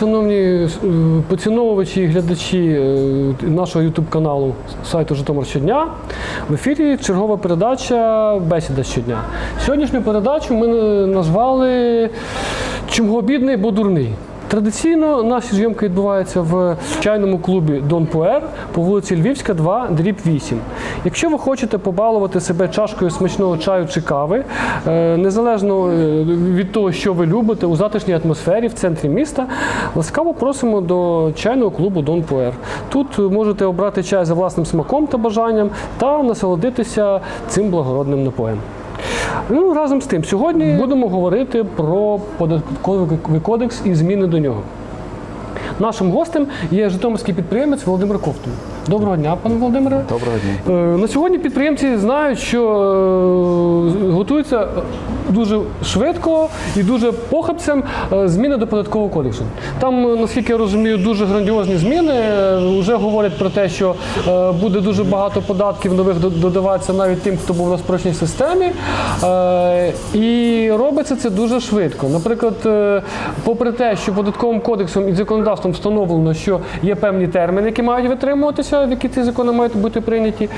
шановні е, поціновувачі і глядачі е, нашого ютуб каналу сайту Житомир щодня. В ефірі чергова передача Бесіда щодня. Сьогоднішню передачу ми е, назвали Чому бідний, бо дурний. Традиційно наші зйомки відбуваються в чайному клубі Дон Пуер по вулиці Львівська, 2, дріб 8. Якщо ви хочете побалувати себе чашкою смачного чаю чи кави, е, незалежно е, від того, що ви любите, у затишній атмосфері в центрі міста, ласкаво просимо до чайного клубу Дон Пуер. Тут можете обрати чай за власним смаком та бажанням та насолодитися цим благородним напоєм. Ну, разом з тим, сьогодні будемо говорити про податковий кодекс і зміни до нього. Нашим гостем є житомирський підприємець Володимир Ковтун. Доброго дня, пане Володимире. Доброго дня. Е, На сьогодні підприємці знають, що е, готуються дуже швидко і дуже похабцям е, зміни до податкового кодексу. Там, е, наскільки я розумію, дуже грандіозні зміни. Е, Вже говорять про те, що буде дуже багато податків нових додаватися навіть тим, хто був на спрощеній системі. І робиться це дуже швидко. Наприклад, попри те, що податковим кодексом і законодавством встановлено, що є певні терміни, які мають витримуватися, в які ці закони мають бути прийняті.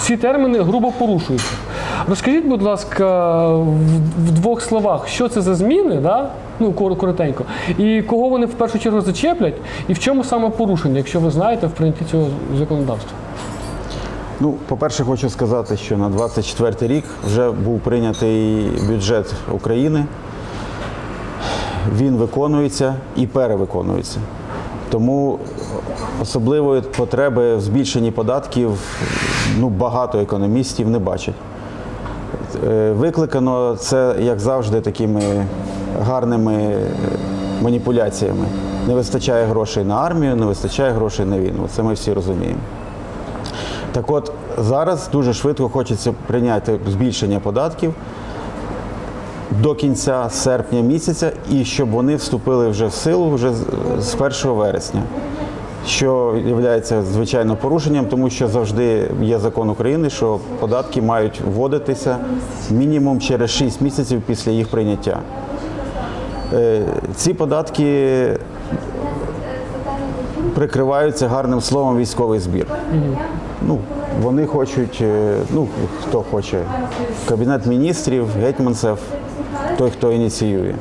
Ці терміни грубо порушуються. Розкажіть, будь ласка, в, двох словах, що це за зміни, да? ну коротенько, і кого вони в першу чергу зачеплять, і в чому саме порушення, якщо ви знаєте в прийнятті цього законодавства? Ну, по-перше, хочу сказати, що на 24 рік вже був прийнятий бюджет України. Він виконується і перевиконується. Тому особливої потреби в збільшенні податків ну, багато економістів не бачать. Е, Викликано це, як завжди, такими гарними е, маніпуляціями. Не вистачає грошей на армію, не вистачає грошей на війну. Це ми всі розуміємо. Так от зараз дуже швидко хочеться прийняти збільшення податків до кінця серпня місяця і щоб вони вступили вже в силу вже з- з 1 вересня. Що є звичайно порушенням, тому що завжди є закон України, що податки мають вводитися мінімум через 6 місяців після їх прийняття. Е, Ці податки прикриваються гарним словом військовий збір. Ну, вони хочуть, е, ну хто хоче, кабінет міністрів, гетьманцев, той, хто ініціює.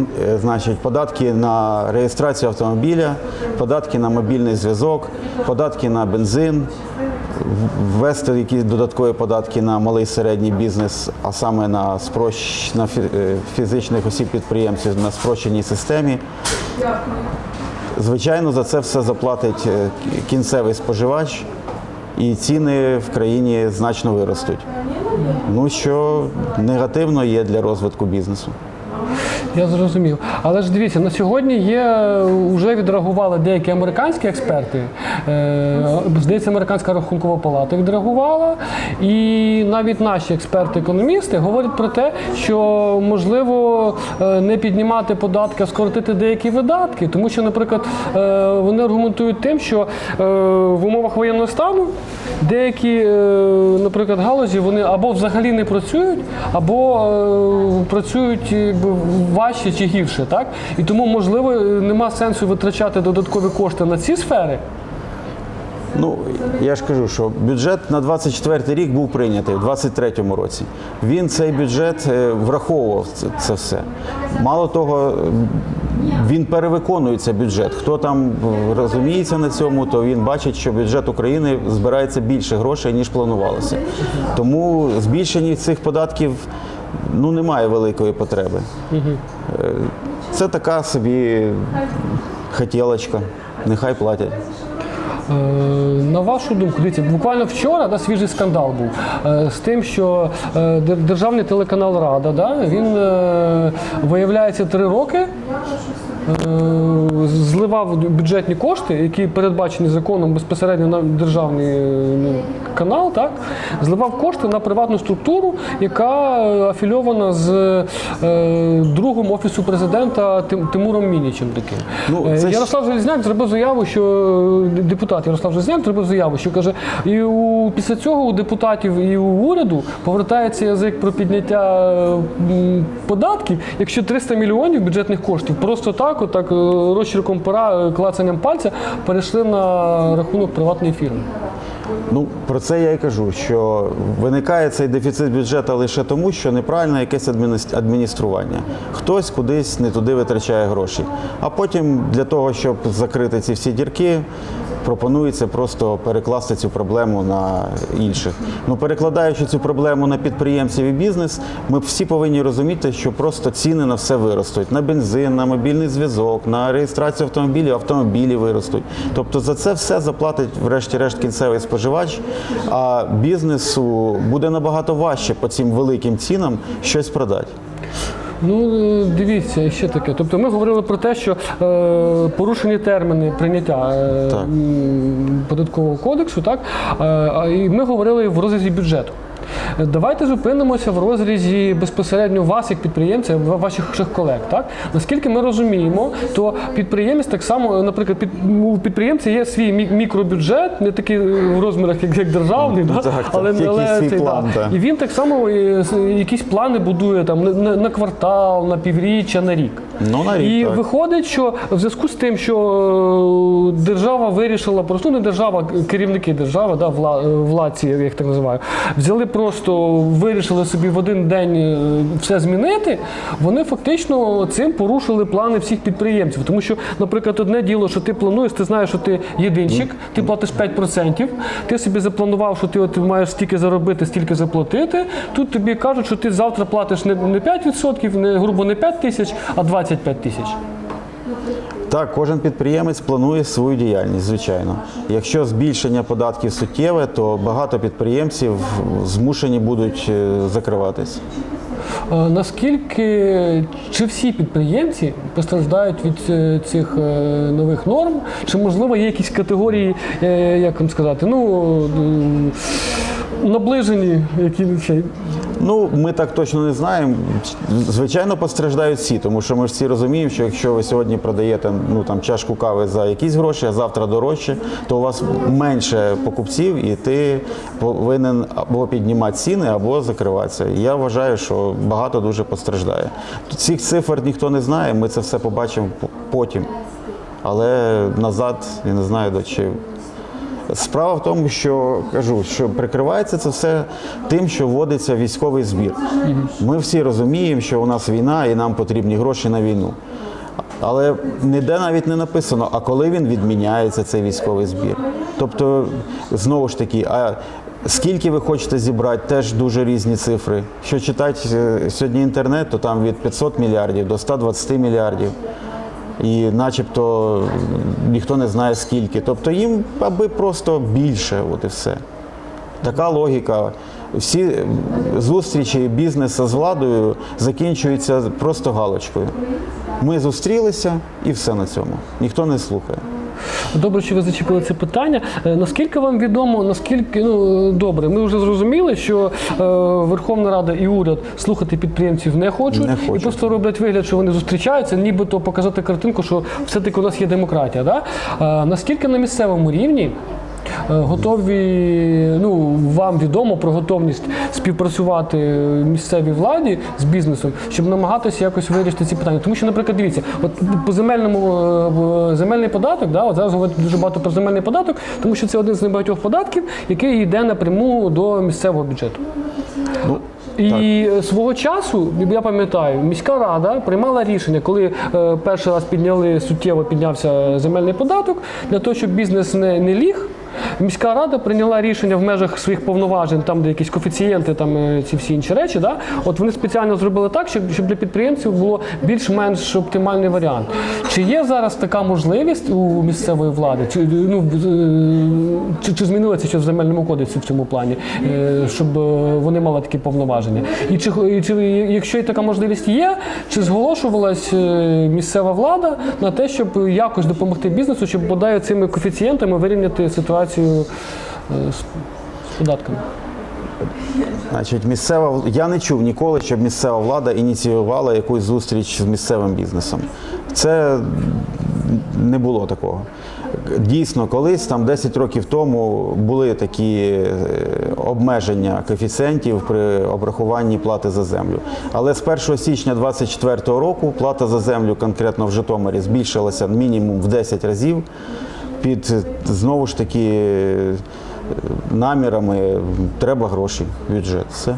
Е, значить, податки на реєстрацію автомобіля, податки на мобільний зв'язок, податки на бензин, ввести якісь додаткові податки на малий середній бізнес, а саме на, спрощ... на е, фізичних осіб підприємців на спрощеній системі. Звичайно, за це все заплатить е, кінцевий споживач, і ціни в країні значно виростуть. Ну що негативно є для розвитку бізнесу. Я зрозумів. Але ж дивіться, на сьогодні є вже відреагували деякі американські експерти. Е, Здається, американська рахункова палата відреагувала, і навіть наші експерти-економісти говорять про те, що можливо е, не піднімати податки, а скоротити деякі видатки, тому що, наприклад, е, вони аргументують тим, що е, в умовах воєнного стану деякі, наприклад, галузі вони або взагалі не працюють, або працюють якби, важче чи гірше, так? І тому, можливо, е, нема сенсу витрачати додаткові кошти на ці сфери. Ну я ж кажу, що бюджет на 24 рік був прийнятий в 23-му році. Він цей бюджет е, враховував це, все. Мало того, він перевиконується бюджет. Хто там е, розуміється на цьому, то він бачить, що бюджет України збирається більше грошей ніж планувалося. Тому збільшення цих податків ну немає великої потреби. Е, Це така собі хотілочка. Нехай платять. Е, На вашу думку, дивіться, буквально вчора да, свіжий скандал був е, з тим, що державний телеканал Рада, да, він виявляється три роки зливав бюджетні кошти, які передбачені законом безпосередньо на державний е, ну, канал, так зливав кошти на приватну структуру, яка е, афільована з е, другом офісу президента Тим- Тимуром Мінічем. Таким Ну, Е, це Ярослав Железняк зробив заяву, що е, депутат Ярослав Железняк зробив заяву, що каже, і у після цього у депутатів і у уряду повертається язик про підняття е, податків, якщо 300 мільйонів бюджетних коштів просто так, отак так розчірком пера, е, клацанням пальця перейшли на рахунок приватної фірми. Ну про це я і кажу, що виникає цей дефіцит бюджету лише тому, що неправильне якесь адміністрування. Хтось кудись не туди витрачає гроші. А потім для того, щоб закрити ці всі дірки, пропонується просто перекласти цю проблему на інших. Ну перекладаючи цю проблему на підприємців і бізнес, ми всі повинні розуміти, що просто ціни на все виростуть: на бензин, на мобільний зв'язок, на реєстрацію автомобілів, автомобілі виростуть. Тобто за це все заплатить, врешті-решт, кінцевий споживач. А бізнесу буде набагато важче по цим великим цінам щось продати. Ну дивіться, ще таке. Тобто ми говорили про те, що е, порушені терміни прийняття е, податкового кодексу, так е, і ми говорили в розрізі бюджету. Е, Давайте зупинимося в розрізі безпосередньо вас, як підприємця, ваших колег. Так наскільки ми розуміємо, то підприємець так само, наприклад, під, у підприємця є свій мікробюджет, не такий в розмірах, як, як державний, да? так, так. але, Якийсь але цей, план, да. так. І він так само е, якісь плани будує там на, на, квартал, на півріччя, на рік. Ну, на рік, І так. виходить, що в зв'язку з тим, що е, держава вирішила просто ну, не держава, керівники держави, да, вла, е, владці, я їх так називаю, взяли просто, вирішили собі в один день е, все змінити. Вони фактично цим порушили плани всіх підприємців. Тому що, наприклад, одне діло, що ти плануєш, ти знаєш, що ти єдинщик, ти платиш 5%, ти собі запланував, що ти от маєш стільки заробити, стільки заплатити. Тут тобі кажуть, що ти завтра платиш не, не 5%, не грубо не 5 тисяч, а 25 тисяч. Так, кожен підприємець планує свою діяльність, звичайно. Якщо збільшення податків суттєве, то багато підприємців змушені будуть е, закриватись. Наскільки чи всі підприємці постраждають від е, цих е, нових норм? Чи можливо є якісь категорії, як вам сказати, ну наближені, які Ну, ми так точно не знаємо. Звичайно, постраждають всі, тому що ми ж всі розуміємо, що якщо ви сьогодні продаєте ну, там, чашку кави за якісь гроші, а завтра дорожче, то у вас менше покупців, і ти повинен або піднімати ціни, або закриватися. Я вважаю, що багато дуже постраждає. Цих цифр ніхто не знає, ми це все побачимо потім. Але назад я не знаю до чи. Справа в тому, що кажу, що прикривається це все тим, що вводиться військовий збір. Ми всі розуміємо, що у нас війна і нам потрібні гроші на війну. Але ніде навіть не написано, а коли він відміняється, цей військовий збір. Тобто, знову ж таки, а скільки ви хочете зібрати, теж дуже різні цифри. Що читати е, сьогодні інтернет, то там від 500 мільярдів до 120 мільярдів і начебто ніхто не знає скільки. Тобто їм аби просто більше, от і все. Така логіка. Всі зустрічі бізнесу з владою закінчуються просто галочкою. Ми зустрілися і все на цьому. Ніхто не слухає. Добре, що ви зачепили це питання. Е, Наскільки вам відомо, наскільки ну добре, ми вже зрозуміли, що е, Верховна Рада і уряд слухати підприємців не хочуть, Не і просто роблять вигляд, що вони зустрічаються, нібито показати картинку, що все-таки у нас є демократія. Да? Е, наскільки на місцевому рівні? Е, Готові, ну вам відомо про готовність співпрацювати місцевій владі з бізнесом, щоб намагатися якось вирішити ці питання. Тому що, наприклад, дивіться, от по земельному е, земельний податок, да, от зараз говорять дуже багато про земельний податок, тому що це один з небагатьох податків, який йде напряму до місцевого бюджету. Ну, І е, свого часу, я пам'ятаю, міська рада приймала рішення, коли е, перший раз підняли суттєво піднявся земельний податок для того, щоб бізнес не, не ліг. Міська рада прийняла рішення в межах своїх повноважень, там де якісь коефіцієнти, там е, ці всі інші речі. Да? От вони спеціально зробили так, щоб, щоб для підприємців було більш-менш оптимальний варіант. Чи є зараз така можливість у місцевої влади? Чи, ну, е, чи, чи змінилося щось в земельному кодексі в цьому плані, е, щоб вони мали такі повноваження? І чи, чи якщо і така можливість є, чи зголошувалась місцева влада на те, щоб якось допомогти бізнесу, щоб бодай цими коефіцієнтами вирівняти ситуацію е, з, з податками? Значить, місцева я не чув ніколи, щоб місцева влада ініціювала якусь зустріч з місцевим бізнесом. Це не було такого. Дійсно, колись там 10 років тому були такі е, обмеження коефіцієнтів при обрахуванні плати за землю. Але з 1 січня 2024 року плата за землю конкретно в Житомирі збільшилася мінімум в 10 разів під знову ж таки намірами треба гроші бюджет. Все.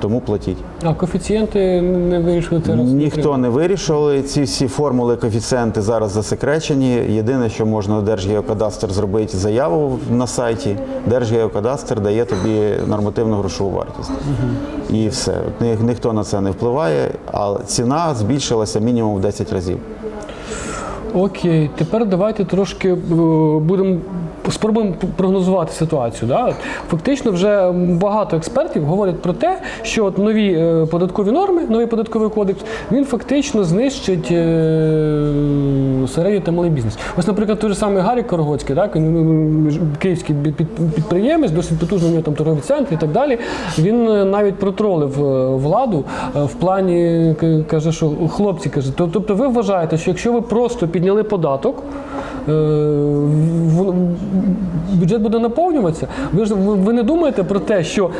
Тому платіть. А коефіцієнти не вирішили це раз? Ніхто не вирішили. Ці всі формули, коефіцієнти зараз засекречені. Єдине, що можна Держгеокадастр зробити заяву на сайті. Держгеокадастр дає тобі нормативну грошову вартість. І все. Ні- Ніхто на це не впливає, а ціна збільшилася мінімум в 10 разів. Окей, тепер давайте трошки е, будемо спробуємо прогнозувати ситуацію. Да? Фактично, вже багато експертів говорять про те, що от нові е, податкові норми, новий податковий кодекс, він фактично знищить е, середній та малий бізнес. Ось, наприклад, той же самий Гарік Корогоцький, так, київський під- під- підприємець, досить потужний у нього там торговий центр і так далі. Він е, навіть протролив владу в плані, каже, що хлопці каже, тобто ви вважаєте, що якщо ви просто підняли податок, бюджет буде наповнюватися. Ви ж ви не думаєте про те, що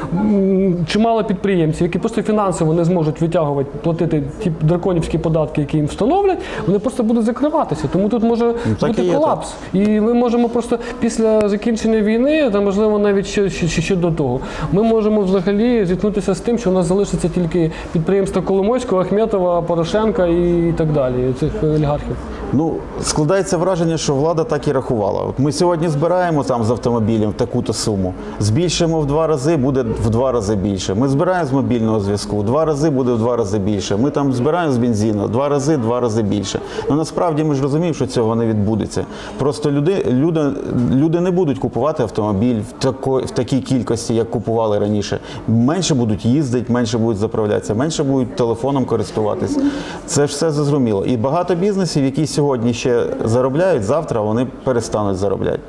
чимало підприємців, які просто фінансово не зможуть витягувати, платити ті драконівські податки, які їм встановлять, вони просто будуть закриватися. Тому тут може так бути і є, колапс. І ми можемо просто після закінчення війни, та можливо навіть ще, ще, ще, ще до того, ми можемо взагалі зіткнутися з тим, що у нас залишиться тільки підприємства Коломойського, Ахметова, Порошенка і так далі, цих олігархів. Ну, складається враження, що влада так і рахувала. От ми сьогодні збираємо там з автомобілем таку-то суму, збільшимо в два рази, буде в два рази більше. Ми збираємо з мобільного зв'язку, в два рази буде в два рази більше. Ми там збираємо з бензину, два рази, два рази більше. Ну насправді ми ж розуміємо, що цього не відбудеться. Просто люди, люди, люди не будуть купувати автомобіль в, тако, в такій кількості, як купували раніше. Менше будуть їздити, менше будуть заправлятися, менше будуть телефоном користуватись. Це ж все зрозуміло. І багато бізнесів, які сьогодні ще заробляють, завтра вони перестануть заробляти.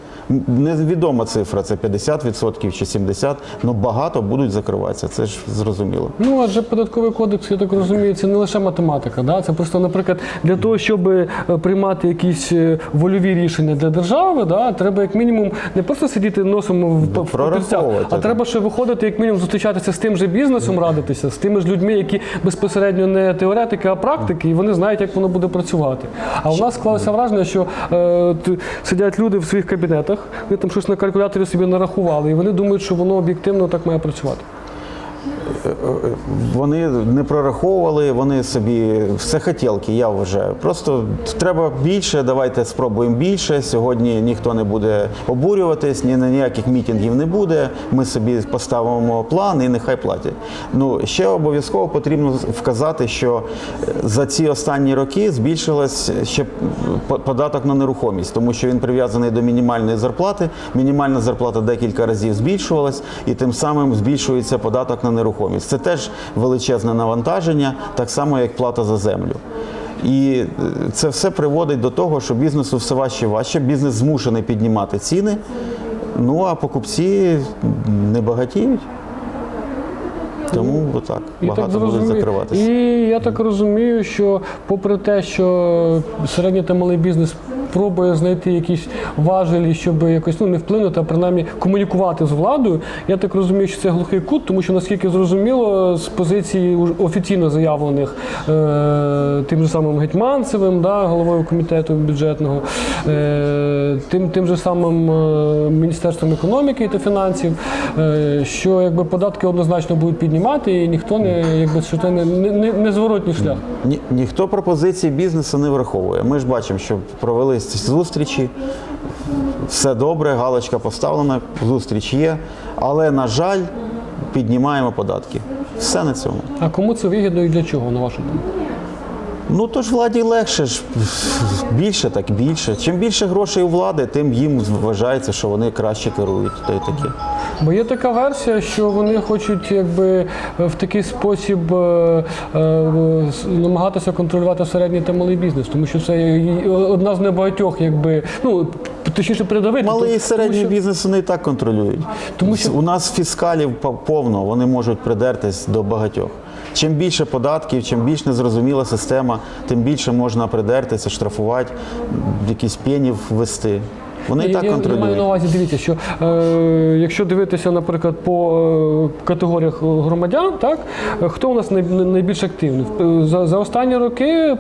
Невідома цифра, це 50% чи 70%, але багато будуть закриватися. Це ж зрозуміло. Ну, адже податковий кодекс, я так розумію, це не лише математика. Да? Це просто, наприклад, для того, щоб е, приймати якісь е, вольові рішення для держави, да, треба як мінімум не просто сидіти носом в, в папірцях, а треба ще виходити, як мінімум, зустрічатися з тим же бізнесом, радитися, з тими ж людьми, які безпосередньо не теоретики, а практики, і вони знають, як воно буде працювати. А у нас склалося враження, що е, сидять люди в своїх кабінетах, вони там щось на калькуляторі собі нарахували, і вони думають, що воно об'єктивно так має працювати. Вони не прораховували, вони собі все хотілки, я вважаю. Просто треба більше, давайте спробуємо більше. Сьогодні ніхто не буде обурюватись, ні на ніяких мітингів не буде. Ми собі поставимо план і нехай платять. Ну ще обов'язково потрібно вказати, що за ці останні роки збільшилась ще по- податок на нерухомість, тому що він прив'язаний до мінімальної зарплати. Мінімальна зарплата декілька разів збільшувалась, і тим самим збільшується податок на нерухомість. Це теж величезне навантаження, так само як плата за землю. І е, це все приводить до того, що бізнесу все важче і важче. Бізнес змушений піднімати ціни. Ну а покупці не багатіють. Тому отак багато так будуть закриватися. І я так розумію, що попри те, що середній та малий бізнес пробує знайти якісь важелі, щоб якось ну не вплинути, а принаймні комунікувати з владою. Я так розумію, що це глухий кут, тому що наскільки зрозуміло, з позиції офіційно заявлених е, тим же самим Гетьманцевим, да, головою комітету бюджетного, е, тим, тим же самим е, Міністерством економіки та фінансів, е, що якби податки однозначно будуть піднімати, і ніхто не якби що це не, не, не, зворотній шлях. Ні, ніхто пропозиції бізнесу не враховує. Ми ж бачимо, що провели зустрічі. все добре, галочка поставлена, зустріч є. Але, на жаль, піднімаємо податки. Все на цьому. А кому це вигідно і для чого, на вашу думку? Ну то ж владі легше ж більше, так більше. Чим більше грошей у влади, тим їм вважається, що вони краще керують. Та й таке. Бо є така версія, що вони хочуть якби в такий спосіб е, е, намагатися контролювати середній та малий бізнес, тому що це одна з небагатьох, якби ну точніше придавити. Малий і середній що- бізнес вони і так контролюють. Тому що- У нас фіскалів по- повно, вони можуть придертись до багатьох. Чим більше податків, чим більш незрозуміла система, тим більше можна придертися, штрафувати, якісь пенів ввести. Вони і Я- так я, я маю на увазі, дивіться, що е, якщо дивитися, наприклад, по е, категоріях громадян, так е, хто у нас най, найбільш активний? За, за останні роки е,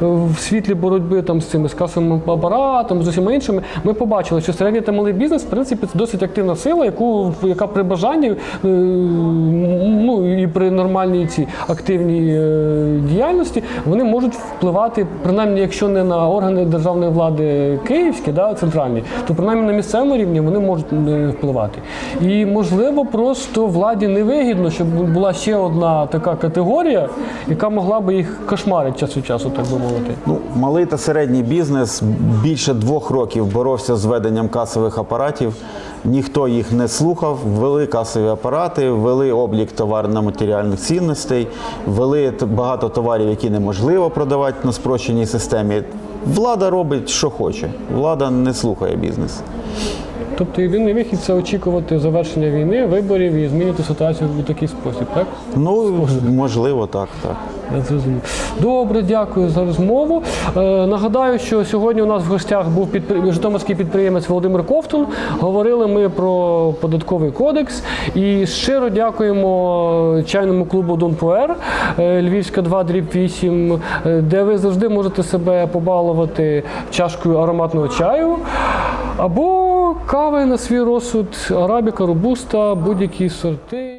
в світлі боротьби там з цими з касовим апаратом, з усіма іншими, ми побачили, що середній та малий бізнес, в принципі, це досить активна сила, яку яка при бажанні, е, ну і при нормальній цій активній е, діяльності, вони можуть впливати, принаймні, якщо не на органи державної влади київські, да, центральні, то принаймні на місцевому рівні вони можуть впливати. І можливо, просто владі не вигідно, щоб була ще одна така категорія, яка могла би їх кошмарити час від часу, так би мовити. Ну, малий та середній бізнес більше двох років боровся з введенням касових апаратів. Ніхто їх не слухав, ввели касові апарати, ввели облік товарно-матеріальних цінностей, ввели багато товарів, які неможливо продавати на спрощеній системі. Влада робить, що хоче. Влада не слухає бізнес. Тобто єдиний вихід це очікувати завершення війни, виборів і змінити ситуацію в такий спосіб, так? Ну, можливо, так, так. Я зрозумів. Добре, дякую за розмову. Е, нагадаю, що сьогодні у нас в гостях був підпри... житомирський підприємець Володимир Ковтун. Говорили ми про податковий кодекс. І щиро дякуємо чайному клубу Донпуер е, Львівська 2 дріб 8, е, де ви завжди можете себе побалувати чашкою ароматного чаю. Або кави на свій розсуд, арабіка, робуста, будь-які сорти.